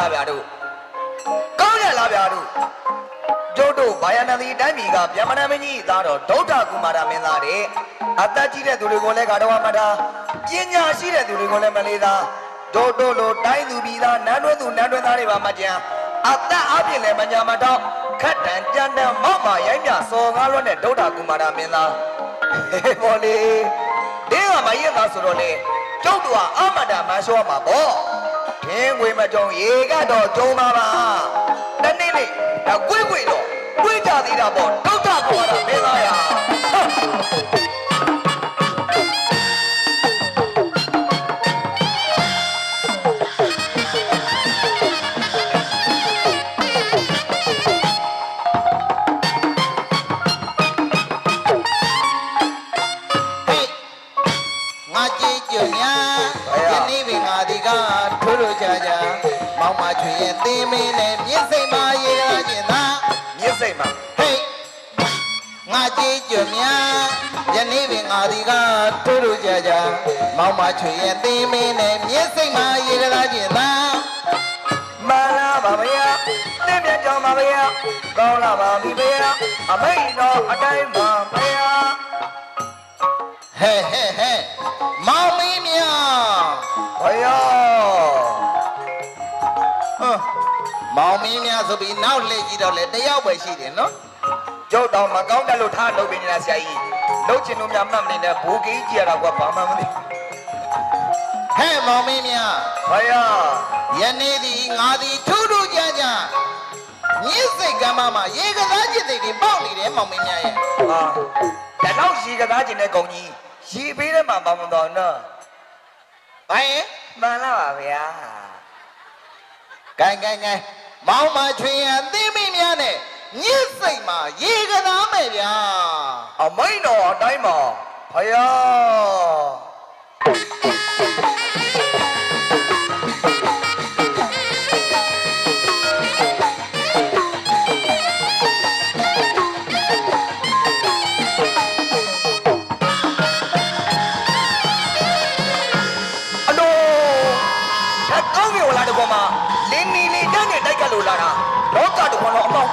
လားဗျာတို့ကောင်းကြလားဗျာတို့ကျုပ်တို့ဘာယနသီတိုင်းပြည်ကဗျမဏမင်းကြီးသားတော်ဒုဋ္ဌကုမာရမင်းသားတဲ့အသက်ကြီးတဲ့သူတွေကိုလည်းကာတော်မတာပညာရှိတဲ့သူတွေကိုလည်းမလေးသားတို့တို့လိုတိုင်းသူပြည်သားနန်းတွင်းသူနန်းတွင်းသားတွေပါမကြံအသက်အပြည့်လည်းမညာမတော့ခတ်တန်ကြမ်းတမ်းမောက်မာရိုင်းမြစော်ကားလွတ်တဲ့ဒုဋ္ဌကုမာရမင်းသားဟေးဘောလေဒီကမရက်သားဆိုတော့လေကျုပ်တို့ကအမတ္တမန်းလျှောမှာပေါ့ ခင်းခွေမကြုံရေကတော့ကြုံပါပါတနေ့နေ့ဒါကွေ့ကွေ့တော့ကွေ့ကြသေးတာပေါ့ဒုက္ခပေါ်တာမင်းသားရ ငါကြည့်ကြများယနေ့ပင်ငါဒီကထိုးလို့ကြကြမောင်မချွေရဲ့သင်းမင်းနဲ့မြင့်စိတ်မရေရခြင်းသာမြစ်စိတ်မှာဟေးငါကြည့်ကြများယနေ့ပင်ငါဒီကထိုးလို့ကြကြမောင်မချွေရဲ့သင်းမင်းနဲ့မြင့်စိတ်မရေရခြင်းသာမာလာပါဗျာတင့်မြတ်ကြောင်ပါဗျာကောင်းလာပါပြီဗျာအမိန်တော်အတိုင်းပါဗျာ ဟဲ့ဟဲ့ဟဲ့မောင်မင်းများဗျာဟမ်မောင်မင်းများဆိုပြီးနောက်လက်ကြည့်တော့လေတယောက်ပဲရှိတယ်နော်ကျုပ်တော်မကောင်းတယ်လို့ထားလုပ်ပေးနေတာဆရာကြီးလုပ်ချင်လို့များမှတ်မနေတဲ့ဘူကြီးကြီးရတာကွာဘာမှမသိဟဲ့မောင်မင်းများဗျာယနေ့ဒီငါဒီထူးထူးကြကြညစ်စိတ်ကမ်းမမှာရေကစားจิตတွေပေါက်နေတယ်မောင်မင်းများရဲ့ဟာဒါတော့ ရေကစားခြင်းနဲ့ကုန်ကြီးရေပေးတဲ့မှာပါမတော်နော်ဘာရဲ့မှန်လားပါဗျာဂိုင်းဂိုင်းဂိုင်းမောင်မချွေရန်သိမိများနဲ့ညစ်စိတ်မှာရေကစားမယ်ဗျာအမိန်တော်အတိုင်းမှာဖယား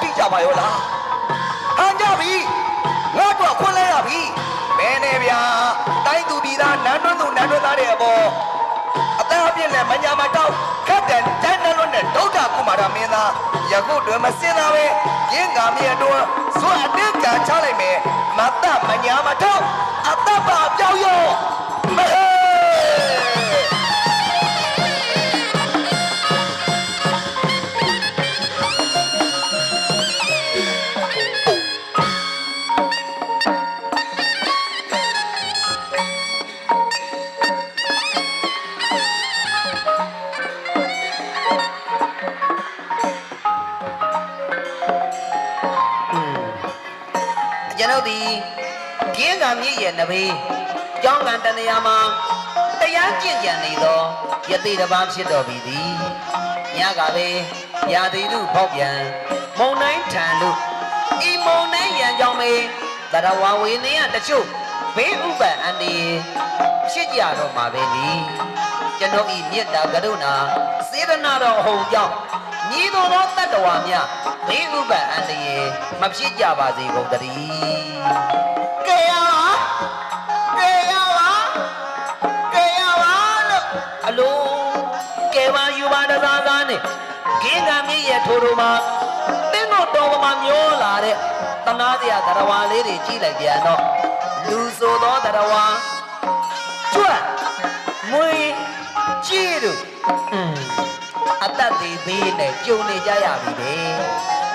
တကွာတော့အမောင်တိကြပါရောလားဟန်ကြပြီငါတို့ခွင့်လဲရပြီမဲနေဗျာတိုင်းသူပြည်သားနန်းတွန်းသူနန်းတွန်းသားတွေအပေါ်အသက်အပြည့်နဲ့မညာမတောက်ခတ်တန်တန်းနှလုံးနဲ့ဒုဒ္ဒကုမာရမင်းသားယခုတွင်မစင်သာပဲရင်းကမြေအတွန်းဇွတ်အတင်းကန်ချလိုက်မယ်မတ္တမညာမတောက်အတ္တပါပြောက်ရောမဟေး ရဲ့နဘေးကျောင်းကံတနေရာမှာတရားကျင့်ကြံနေသောယသိတစ်ပါးဖြစ်တော်ပြီသည်ညကပဲရာသီလူပေါက်ပြန်မုံတိုင်းထံလူဤမုံတိုင်းရန်ကြောင့်မေတရဝဝေနေရတချို့ဘေးဥပ္ပန်အန္တရာယ်ဖြစ်ကြတော့မှာပဲလေကျွန်တော်ဤမေတ္တာကရုဏာစေရနာတော်အဟုန်ကြောင့်ညီတော်သောတတ္တဝါများဘေးဥပ္ပန်အန္တရာယ်မဖြစ်ကြပါစေကုန်သတည်း ထိုးထိုးမှာတင်းတို့တော်ပေါ်မှာမျောလာတဲ့တနာစရာတရားဝါလေးတွေကြည့်လိုက်ပြန်တော့လူဆိုသောတရားဝါကျွတ်မွေကြည့်တို့อืมအတတ်သေးသေးနဲ့ကြုံနေကြရပြီလေ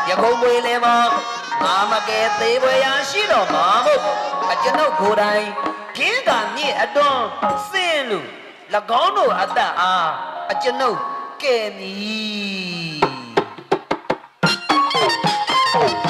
ရကုံမွေလဲမငါမကဲသေးပွဲရရှိတော့မှာမို့အကျွန်ုပ်ကိုယ်တိုင်ဂင်းကမြည့်အတွန်းစင်းလူ၎င်းတို့အတတ်အားအကျွန်ုပ်ကဲမည် Oh.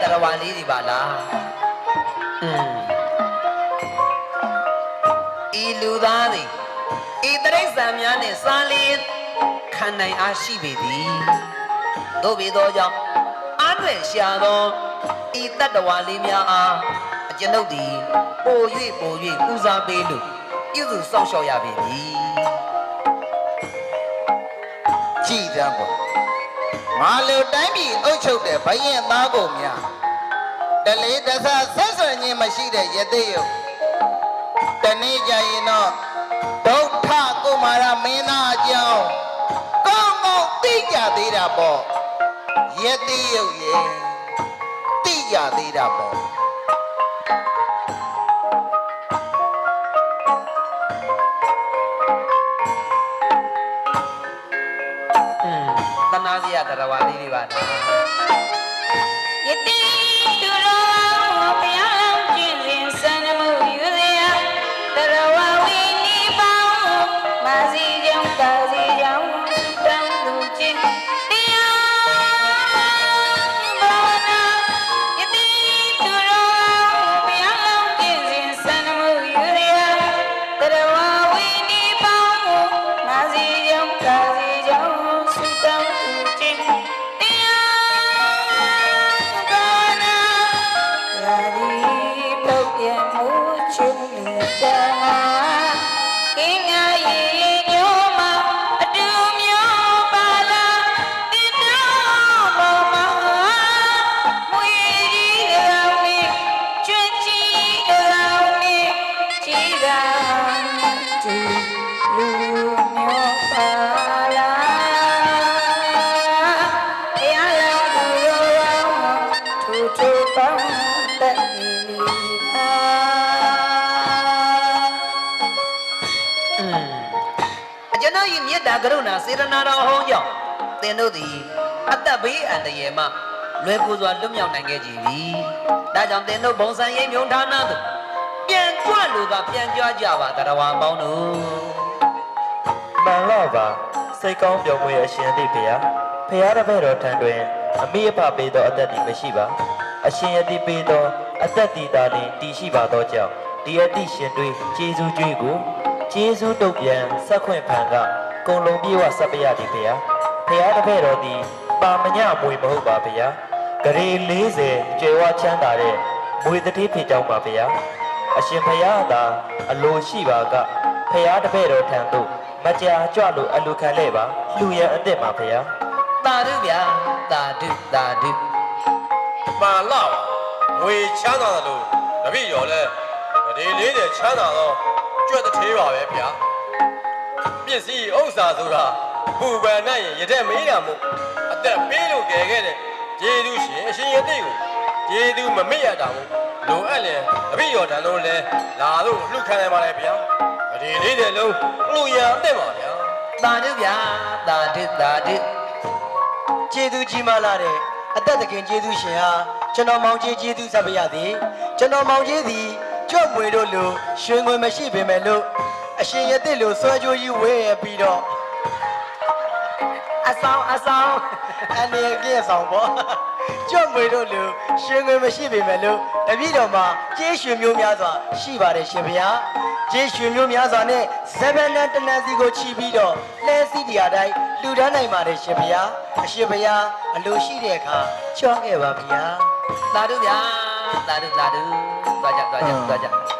တရားဝါလေးတွေပါလားอืมဤလူသားတွေဤတရိစ္ဆာန်များနဲ့စားလျင်ခံနိုင်အားရှိပေသည်တို့ပေသောကြောင့်အားတွေရှာသောဤတတ္တဝါလေးများအားအကျွန်ုပ်သည်ပို၍ပို၍ဦးစားပေးလို့ပြုစုစောင့်ရှောက်ရပေမည်ကြည်တမ်းကွာ ငါလိုတိုင်းပြည်အုပ်ချုပ်တဲ့ဘရင်သားကိုများတလေးတဆဆက်ဆွယ်ခြင်းမရှိတဲ့ယသိယုတ်တနေ့ကျရင်တော့ဒုဋ္ဌကုမာရမင်းသားအကြောင်းကောင်းကောင်းသိကြသေးတာပေါ့ယသိယုတ်ရဲ့သိကြသေးတာပေါ့อื มတနာစရာတရားဝါလေးတွေပါလားယတိသူတော်ဘုရား စေတနာတော်ဟောင်းကြောင့်သင်တို့သည်အသက်ဘေးအန္တရာယ်မှလွယ်ကူစွာလွတ်မြောက်နိုင်ခဲ့ကြပြီဒါကြောင့်သင်တို့ဘုံစံရိပ်မြုံဌာနသို့ပြန်ကြွလူကပြန်ကြွကြပါတရားဝါပေါင်းတို့မှန်တော့ပါစိတ်ကောင်းပြောင်းမွေးအရှင်သည့်ဖေဟာဖရာတစ်ဖက်တော်ထံတွင်အမိအဖပေးသောအသက်တည်မရှိပါအရှင်ယတိပေးသောအသက်တည်သာလျှင်တည်ရှိပါသောကြောင့်ဒီအတိရှင်တွေကျေးဇူးကြွေးကိုကျေးဇူးတုတ်ပြန်ဆက်ခွင့်ဖန်က ကုံလုံးပြေဝဆက်ပရသည်ဖေဟာဖရာတစ်ဖက်တော်သည်ပါမညမွေမဟုတ်ပါဖေဟာဂရေ40ကျွယ်ဝချမ်းသာတဲ့မွေတတိဖြစ်ကြောင်းပါဖေဟာအရှင်ဖရာသာအလိုရှိပါကဖရာတစ်ဖက်တော်ထံသို့မကြာကြွလို့အလူခံလဲပါလူရန်အစ်စ်ပါဖေဟာတာဓုဗျာတာဓုတာဓုမှန်လားပါငွေချမ်းသာတယ်လို့တပည့်ရော်လဲဒီလေးတဲ့ချမ်းသာတော့ကြွက်တစ်သေးပါပဲဗျာ ပစ္စည်းဥစ္စာဆိုတာပူပန်နိုင်ရင်ရတဲ့မေးတာမို့အသက်ပေးလို့ကြဲခဲ့တဲ့ကျေးဇူးရှင်အရှင်ယသိကိုကျေးဇူးမမေ့ရတာမို့လိုအပ်ရင်အဘိယောတန်လို့လဲလာလို့လှုပ်ခံရပါလေဗျာဒီလေးတဲ့လုံးလူရအသက်ပါဗျာတာဓုဗျာတာဓုတာဓုကျေးဇူးကြီးမားလာတဲ့အသက်တခင်ကျေးဇူးရှင်ဟာကျွန်တော်မောင်ကြီးကျေးဇူးဆက်ပါရသည်ကျွန်တော်မောင်ကြီးသည်ကြွမွေတို့လိုရွှေငွေမရှိပေမဲ့လို့ အရှင်ရတဲ့လိုဆွဲကြိုးကြီးဝဲရပြီးတော့အဆောင်အဆောင်အနေကင်းဆောင်ပေါ့ကြွမွေတို့လိုရွှေငွေမရှိပေမဲ့လို့တပည့်တော်မှာကျေးရွှေမျိုးများစွာရှိပါတယ်ရှင်ဗျာကျေးရွှေမျိုးများစွာနဲ့ဇဗန်နန်တနန်စီကိုချီပြီးတော့လဲစီတရားတိုင်းလူတန်းနိုင်ပါတယ်ရှင်ဗျာအရှင်ဗျာအလိုရှိတဲ့အခါချောခဲ့ပါဗျာတာဓုဗျာတာဓုတာဓုသွားကြသွားကြသွားကြသူ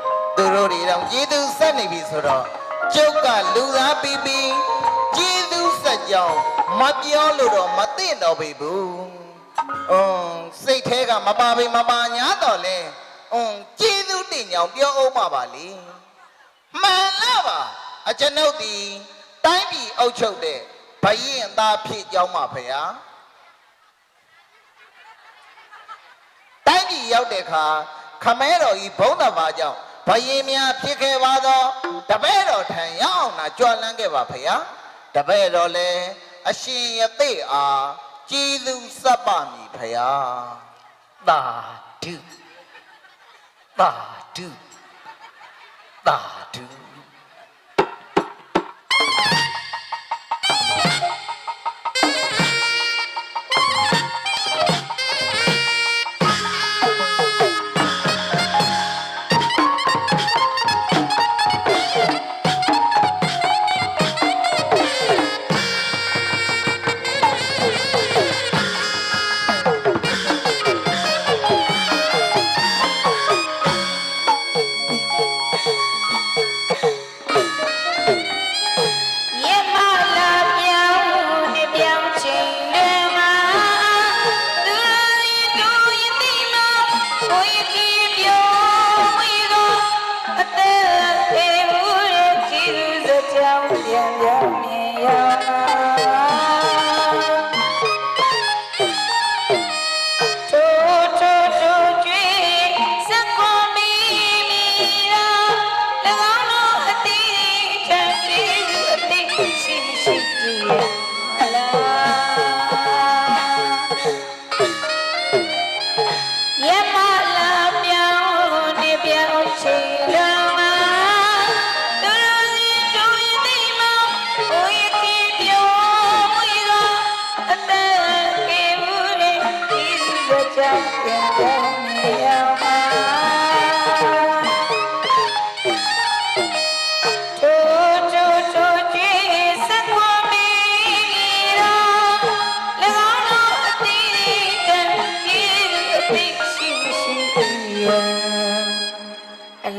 တို့တွေတော့ကျေးဇူးဆက်နေပြီဆိုတော့ကျုပ်ကလူသားပြီးပြီးကျေးဇူးဆက်ကြောင်းမပြောလို့တော့မသိတော့ပြီဘူး။အင်းစိတ်แท้ကမပါပေမပါညာတော့လဲ။အင်းကျေးဇူးတင်ကြောင်ပြောအောင်ပါပါလေ။မှန်လားပါအကျွန်ုပ်ဒီတိုင်းပြည်အုပ်ချုပ်တဲ့ဘရင်သားဖြစ်ကြောင်းပါဖေဟာ။တိုင်းပြည်ရောက်တဲ့အခါခမဲတော်ကြီးဘုံတော်ပါကြောင့် ဘယင်များဖြစ်ခဲ့ပါသောတပည့်တော်ထံရောက်အောင်သာကြွလန်းခဲ့ပါဖေဟာတပည့်တော်လည်းအရှင်ယသိအားကြည်သူစပ်ပါမည်ဖေဟာတာဓုတာဓုတာဓု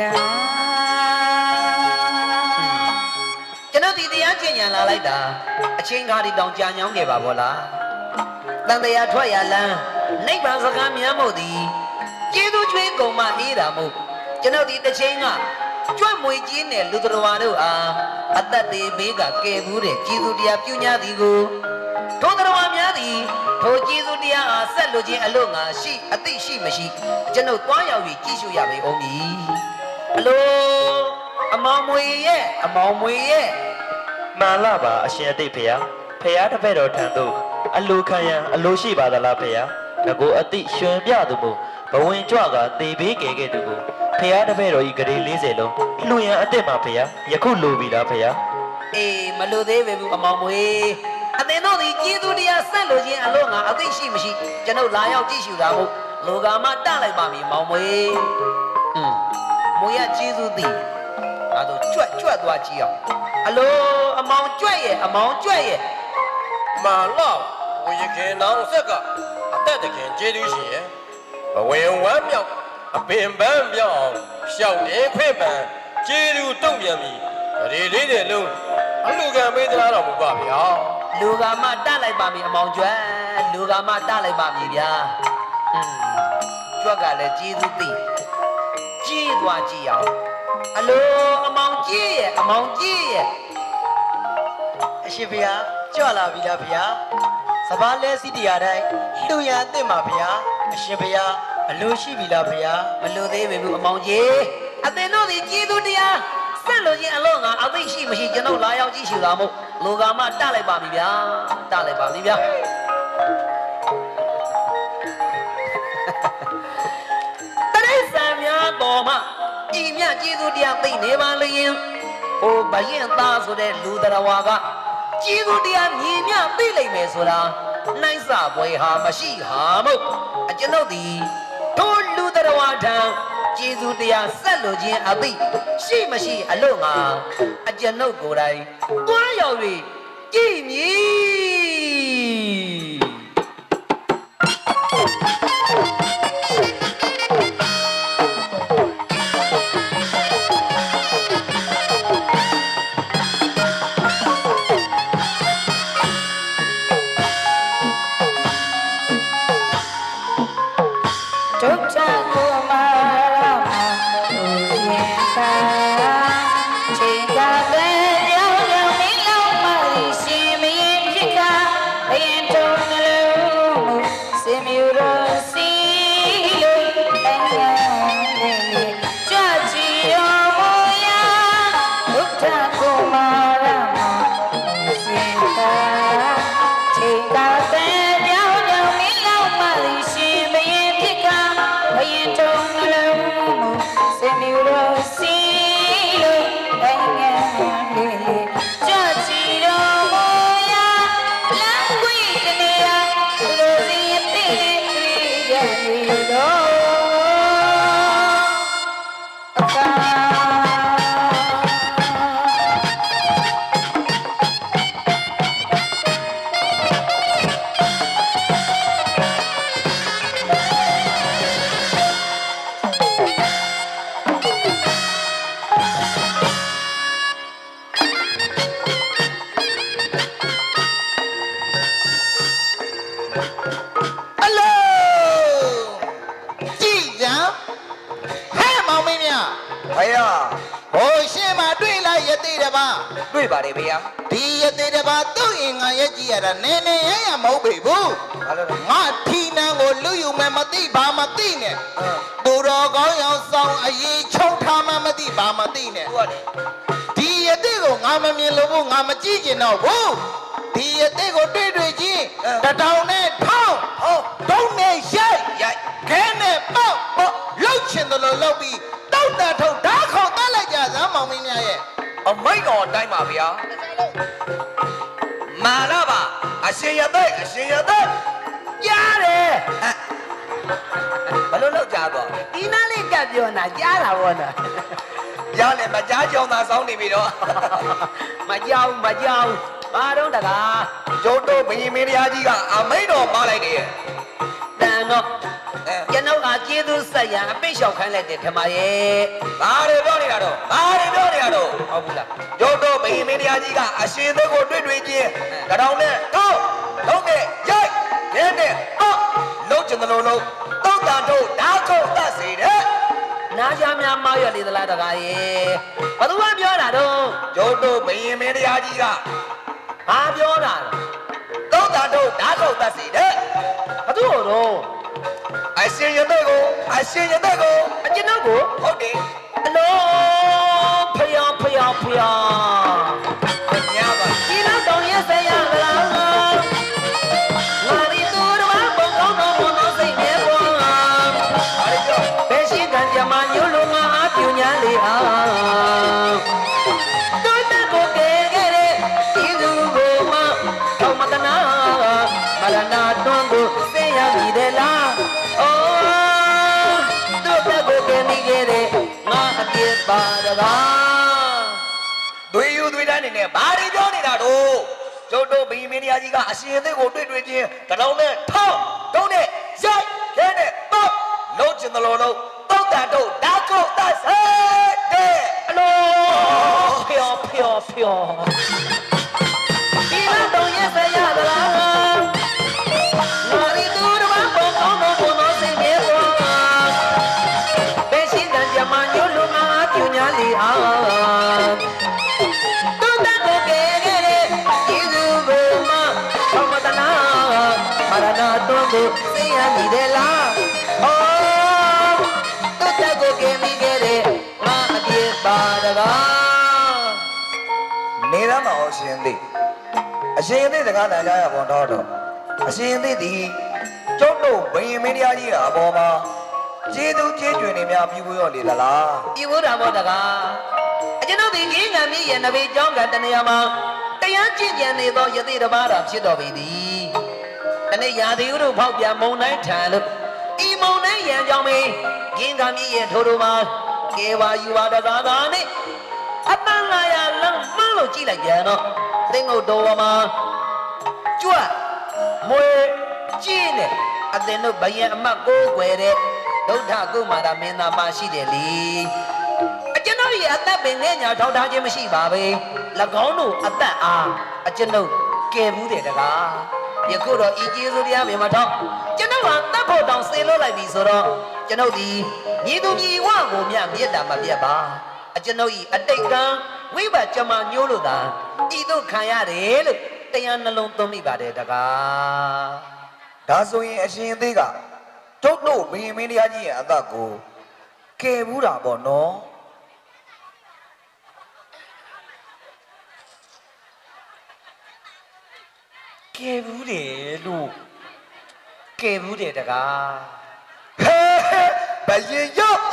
လားကျွန်တော်ဒီတရားကျင့်ကြံလာလိုက်တာအချင်းကားဒီတောင်ကြာညောင်းခဲ့ပါဘောလားတန်တရားထွက်ရလန်းနိဗ္ဗာန်စကားများမို့သည်ကျေးဇူးချွေးကုန်မှအေးတာမို့ကျွန်တော်ဒီတစ်ချိန်ကကြွက်မွေကြီးနဲ့လူတော်ဝါတို့အားအသက်သေးဘေးကကယ်ဘူးတဲ့ကျေးဇူးတရားပြုညာသည်ကိုထိုတော်ဝါများသည်ထိုကျေးဇူးတရားအားဆက်လို့ခြင်းအလို့ငါရှိအသိရှိမရှိကျွန်ုပ်သွားရောက်ပြီးကြည့်ရှုရပေအောင်မည် အလိုအမောင်မွေရဲ့အမောင်မွေရဲ့မှန်လားပါအရှင်အသိဖေဟာဖေဟာတပည့်တော်ထံသို့အလိုခံရန်အလိုရှိပါသလားဖေဟာငကိုအသိရှင်ပြသူမို့ဘဝင်ကြွကတေဘေးကယ်ခဲ့သူကိုဖေဟာတပည့်တော်ဤဂရေ40လုံးလှူရန်အစ်စ်မှာဖေဟာယခုလိုပြီလားဖေဟာအေးမလို့သေးပဲဘူးအမောင်မွေအသင်တို့ဒီကျေးဇူးတရားဆက်လို့ခြင်းအလို့ငါအသိရှိမရှိကျွန်ုပ်လာရောက်ကြည့်ရှုတာမို့လောကမှာတလိုက်ပါမည်အမောင်မွေอืม မွေရကျေးဇူးသည်ငါတို့ကြွက်ကြွက်သွားကြည့်အောင်အလိုအမောင်ကြွက်ရဲ့အမောင်ကြွက်ရဲ့မာလာဝေခင်နောင်ဆက်ကအသက်တခင်ကျေးဇူးရှင်ရဲ့ဘဝင်ဝမ်းမြောက်အပင်ပန်းပြောင်းအောင်ရှောက်နေခွင့်ပန်ကျေးဇူးတုံ့ပြန်ပြီးဒီလေးတဲ့လုံးအလူကံပေးသလားတော့မပါဗျာလူကမှတလိုက်ပါမည်အမောင်ကြွက်လူကမှတလိုက်ပါမည်ဗျာอืมကြွက်ကလည်းကျေးဇူးသည်ကျေ ရှေ့သွားကြည့်အောင်အလိုအမောင်ကြီးရဲ့အမောင်ကြီးရဲ့အရှင်ဘုရားကြွလာပြီလားဘုရားစပားလဲစီတရားတိုင်းလူရန်အစ်စ်မှာဘုရားအရှင်ဘုရားအလိုရှိပြီလားဘုရားမလို့သေးပေဘူးအမောင်ကြီးအသင်တို့ဒီကျေးဇူးတရားဆက်လို့ချင်းအလို့ငါအသိရှိမရှိကျွန်တော်လာရောက်ကြည့်ရှုတာမို့လူကမှတလိုက်ပါပြီဗျာတလိုက်ပါပြီဗျာ များတော်မှဤမြကျေးဇူးတရားသိနေပါလျင်ဟိုဘရင်သားဆိုတဲ့လူတော်ဝါကကျေးဇူးတရားမြည်မြသိလိမ့်မယ်ဆိုတာနိုင်စပွဲဟာမရှိဟာမို့အကျွန်ုပ်သည်တို့လူတော်ဝါထံကျေးဇူးတရားဆက်လို့ခြင်းအသိရှိမရှိအလို့ငါအကျွန်ုပ်ကိုယ်တိုင်တွားရောက်၍ကြည်မည် ကြည့်ကျင်တော့ဘူးဒီရသေးကိုတွေ့တွေ့ချင်းတထောင်နဲ့ထောင်းဟုတ်ဒုံးနဲ့ရိုက်ရိုက်ခဲနဲ့ပေါက်ပေါက်လှုပ်ချင်တယ်လို့လှုပ်ပြီးတောက်တာထုတ်ဓာတ်ခေါက်တက်လိုက်ကြစမ်းမောင်မင်းများရဲ့အမိတ်တော်အတိုင်းပါဗျာမာလာပါအရှင်ရတဲ့အရှင်ရတဲ့ကြားတယ်ဘယ်လိုလုပ်ကြတော့ဒီနားလေးကပ်ပြောနာကြားတာဘောနာ ရလဲမကြားကြောင်သာစောင်းနေပြီတော့မကြောက်မကြောက်ဘာတော့တကားကျုပ်တို့ဘယင်မင်းတရားကြီးကအမိတ်တော်ပါလိုက်တယ်တန်တော့အဲကျွန်ုပ်ကကျေးဇူးဆက်ရန်အပိတ်လျှောက်ခိုင်းလိုက်တယ်ထမရဲ့ဘာတွေပြောနေတာတော့ဘာတွေပြောနေတာတော့ဟုတ်ဘူးလားကျုပ်တို့ဘယင်မင်းတရားကြီးကအရှင်သက်ကိုတွေ့တွေ့ချင်းတရောင်နဲ့တော့လုံးနဲ့ရိုက်ရဲနဲ့အော့လုံးချင်တယ်လို့လုံးတောက်တန်တို့ဓာတ်ခုတ်တတ်စေတဲ့ နားကြများမောက်ရလေသလားတကားရဲ့ဘသူကပြောတာတော့ကျုပ်တို့ဘယင်မင်းတရားကြီးကဘာပြောတာလဲတောက်တန်တို့ဓာတ်ခုတ်တတ်စေတဲ့ဘသူ့ကိုတော့အရှင်ရတဲ့ကိုအရှင်ရတဲ့ကိုအကျွန်ုပ်ကိုဟုတ် န်းနေနဲ့ဘာတွေပြောနေတာတော့ကျုပ်တို့ဘီမင်းတရားကြီးကအရှင်အသေးကိုတွေ့တွေ့ချင်းတလောင်းနဲ့ထောက်တုံးနဲ့ရိုက်ခဲနဲ့ပေါက်လုံးချင်တယ်လို့လုံးတောက်တန်တို့ဓာတ်ခုတ်တတ်စေတဲ့အလိုဖျော်ဖျော်ဖျော် ကိုသိရမိတယ်လားအော်သူတက်ကိုကဲမိခဲ့တဲ့ငါအပြစ်ပါတကားနေရမအောင်ရှင်သည်အရှင်သည်တကားတန်ကြရပေါ်တော့တော့အရှင်သည်သည်ကျုပ်တို့ဘယင်မင်းတရားကြီးကအပေါ်မှာကျေးဇူးကျေးကျွင်နေများပြုလို့ရလေသလားဒီဘုရားမောတကားအကျွန်ုပ်ဒီကြီးငံမြည်ရဲ့နဘေကျောင်းကတနေရာမှာတရားကျင့်ကြံနေသောယသိတစ်ပါးတော်ဖြစ်တော်ပြီသည် တနေ့ရာသီဥတုဖောက်ပြန်မုန်တိုင်းထန်လို့ဤမုန်တိုင်းရန်ကြောင့်မေကြီးငံမြည်ရဲ့ထိုးထိုးမှာကေဝါယူဝါတကားသာနဲ့အပန်းလာရလမ်းမှန်းလို့ကြည့်လိုက်ပြန်တော့သင်္ကုတ်တော်ဝမှာကြွမွေကျင်းနဲ့အသင်တို့ဘယံအမတ်ကိုးကွယ်တဲ့ဒုဋ္ဌကုမာရမင်းသားမရှိတယ်လေအကျွန်ုပ်ရဲ့အသက်ပင်နဲ့ညာထောက်ထားခြင်းမရှိပါပဲ၎င်းတို့အသက်အားအကျွန်ုပ်ကယ်ဘူးတယ်တကား ယခုတော့ဤကျေးဇူးတရားမြင်မထောက်ကျွန်ုပ်ဟာတတ်ဖို့တောင်စေလို့လိုက်ပြီဆိုတော့ကျွန်ုပ်ဒီညီသူညီဝကိုမြတ်မေတ္တာမပြတ်ပါအကျွန်ုပ်ဤအတိတ်ကံဝိဘတ်ကြမညိုးလို့သာဤသို့ခံရတယ်လို့တရားနှလုံးသွင်းမိပါတယ်တကားဒါဆိုရင်အရှင်သည်ကကျုပ်တို့ဘယင်မင်းတရားကြီးရဲ့အသက်ကိုကယ်ဘူးတာပေါ့နော် ကယ်ဘူးတယ်လို့ကယ်ဘူးတယ်တကားဟဲဘယင်ရောက်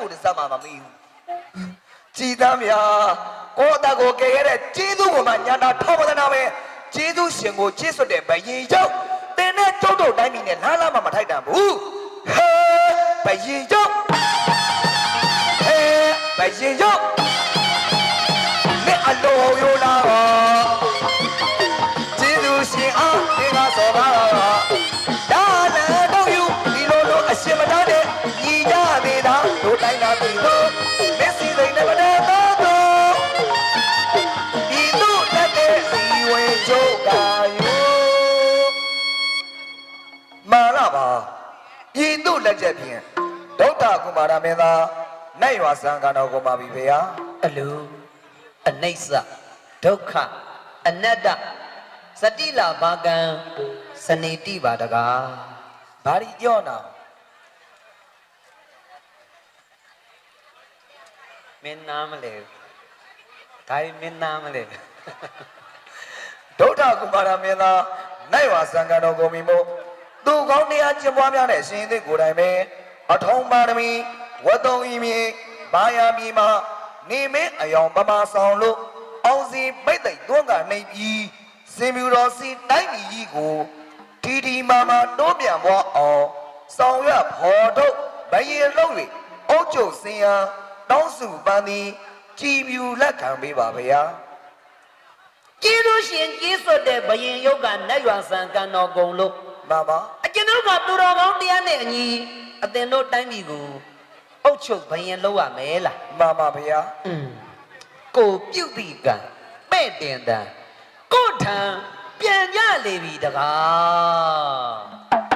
က်ကိုတစမ်းမှာမမီဘူးကြည်သားများကိုအတကိုကယ်ရတဲ့ကျေးဇူးကိုမှညာတာထောက်ပဒနာပဲကျေးဇူးရှင်ကိုချစ်စွတ်တဲ့ဘယင်ရောက်တင်းနဲ့ကျုပ်တို့တိုင်းပြည်နဲ့လားလားမှမထိုက်တန်ဘူးဟဲဘ မက်ဆီစိန်နဲ့မတတ်တော့ဒီတို့လက်တဲ့စီဝင်ချုပ်ကာယူမာလာပါဤတို့လက်ချက်ဖြင့်ဒုဋ္ဌကုမာရမင်းသားနိုင်ရွာစံကတော်ကိုပါပြီဖေဟာအလူအနိစ္စဒုက္ခအနတ္တစတိလာဘာကံစနေတိပါတကားဘာဒီကြောနာ မင်းနာမလဲဒါရီမင်းနာမလဲဒုဋ္ဌကုမာရမင်းသားနိုင်ဝါစံကတော်ကိုမီမို့သူကောင်းတရားကျင့်ပွားများတဲ့ရှင်သစ်ကိုယ်တိုင်ပဲအထုံးပါရမီဝတ်တုံဤမြေဘာယာမြေမှာနေမင်းအယောင်ပမာဆောင်လို့အောင်စီပိတ်သိက်တွန်းကနေပြီးစင်မြူတော်စီတိုင်းပြည်ကြီးကိုတီတီမာမာတိုးပြန်ပွားအောင်ဆောင်ရွက်ဖော်ထုတ်ဘယင်လုံး၍အုတ်ကျုပ်စင်ရန် တောင်းစုပန်းသည်ကြည်မြူလက်ခံပေးပါဗျာကျေးဇူးရှင်ကျေးဇူးတဲ့ဘယင်ယုတ်ကနတ်ရွာဆံကံတော်ကုံလို့မမအကျွန်ုပ်ကသူတော်ကောင်းတရားနဲ့အညီအသင်တို့တိုင်းပြည်ကိုအုတ်ချုပ်ဘယင်လောက်ရမယ်လားမမဗျာอืมကိုပြုတ်ပြီးကံပဲ့တင်တန်ကိုထံပြန်ကြလေပြီတကား